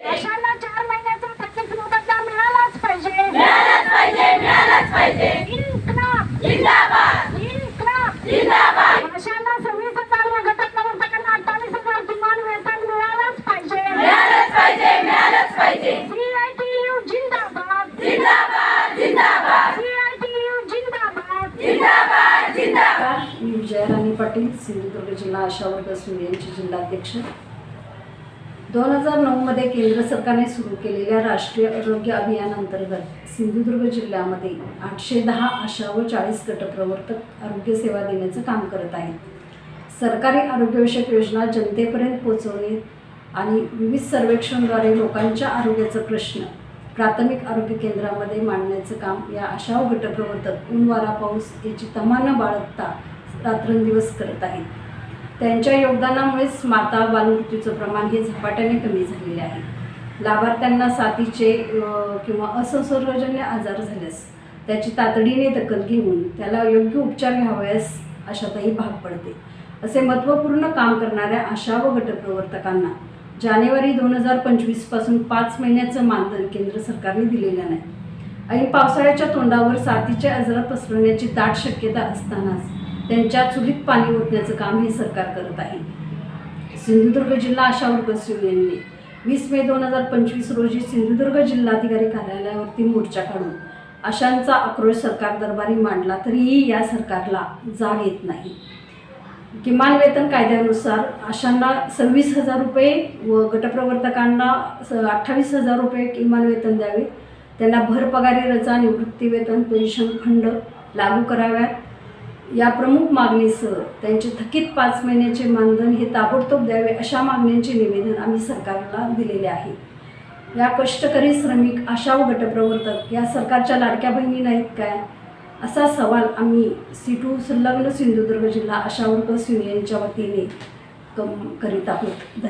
अशांना चार महिन्याचा थकीत मोबदला मिळालाच पाहिजे. मिळालंच पाहिजे मिळालंच पाहिजे. इन्क्लाब जिंदाबाद. इन्क्लाब जिंदाबाद. अशांना सव्वीस हजार व घटक प्रवर्तकांना अठ्ठावीस हजार किमान वेतन मिळालंच पाहिजे. मिळालंच पाहिजे मिळालंच पाहिजे. सीआयटीयू जिंदाबाद. जिंदाबाद जिंदाबाद. सीआयटीयू जिंदाबाद. जिंदाबाद जिंदाबाद. मी विजयराणी पाटील सिंधुदुर्ग जिल्हा आशा वर्ग सूर्य यांची जिल्हाध्यक्ष. दोन हजार नऊमध्ये केंद्र सरकारने सुरू केलेल्या राष्ट्रीय आरोग्य अभियानांतर्गत सिंधुदुर्ग जिल्ह्यामध्ये आठशे दहा आशा व चाळीस गटप्रवर्तक आरोग्यसेवा देण्याचं काम करत आहेत. सरकारी आरोग्यविषयक योजना जनतेपर्यंत पोहोचवणे आणि विविध सर्वेक्षणद्वारे लोकांच्या आरोग्याचा प्रश्न प्राथमिक आरोग्य केंद्रामध्ये मांडण्याचं काम या आशा व गटप्रवर्तक ऊन वारा पाऊस याची तमा बाळगता रात्रंदिवस करत आहेत. त्यांच्या योगदानामुळेच माता बालमृत्यूचं प्रमाण हे झपाट्याने कमी झालेले आहे. लाभार्थ्यांना साथीचे किंवा असंसर्गजन्य आजार झाल्यास त्याची तातडीने दखल घेऊन त्याला योग्य उपचार घ्यावयास अशातही भाग पडते. असे महत्त्वपूर्ण काम करणाऱ्या आशा व गटप्रवर्तकांना जानेवारी दोन हजार पंचवीसपासून पाच महिन्याचं मानधन केंद्र सरकारने दिलेलं नाही. ऐन पावसाळ्याच्या तोंडावर साथीचे आजार पसरण्याची दाट शक्यता असतानाच त्यांच्या चुलीत पाणी ओतण्याचं काम हे सरकार करत आहे. सिंधुदुर्ग जिल्हा आशा वर्ग युनियनने वीस मे दोन हजार पंचवीस रोजी सिंधुदुर्ग जिल्हाधिकारी कार्यालयावरती मोर्चा काढून अशांचा आक्रोश सरकार दरबारी मांडला तरीही या सरकारला जाग येत नाही. किमान वेतन कायद्यानुसार आशांना सव्वीस हजार रुपये व गटप्रवर्तकांना स अठ्ठावीस हजार रुपये किमान वेतन द्यावे. त्यांना भरपगारी रजा निवृत्ती वेतन पेन्शन फंड लागू कराव्यात. या प्रमुख मागणीसह त्यांचे थकीत पाच महिन्याचे मानधन हे ताबडतोब द्यावे अशा मागण्यांचे निवेदन आम्ही सरकारला दिलेले आहे. या कष्टकरी श्रमिक आशा व गटप्रवर्तक या सरकारच्या लाडक्या बहिणी नाहीत काय? असा सवाल आम्ही सीटू संलग्न सिंधुदुर्ग जिल्हा आशा वर्ग युनियनच्या वतीने कम करीत आहोत.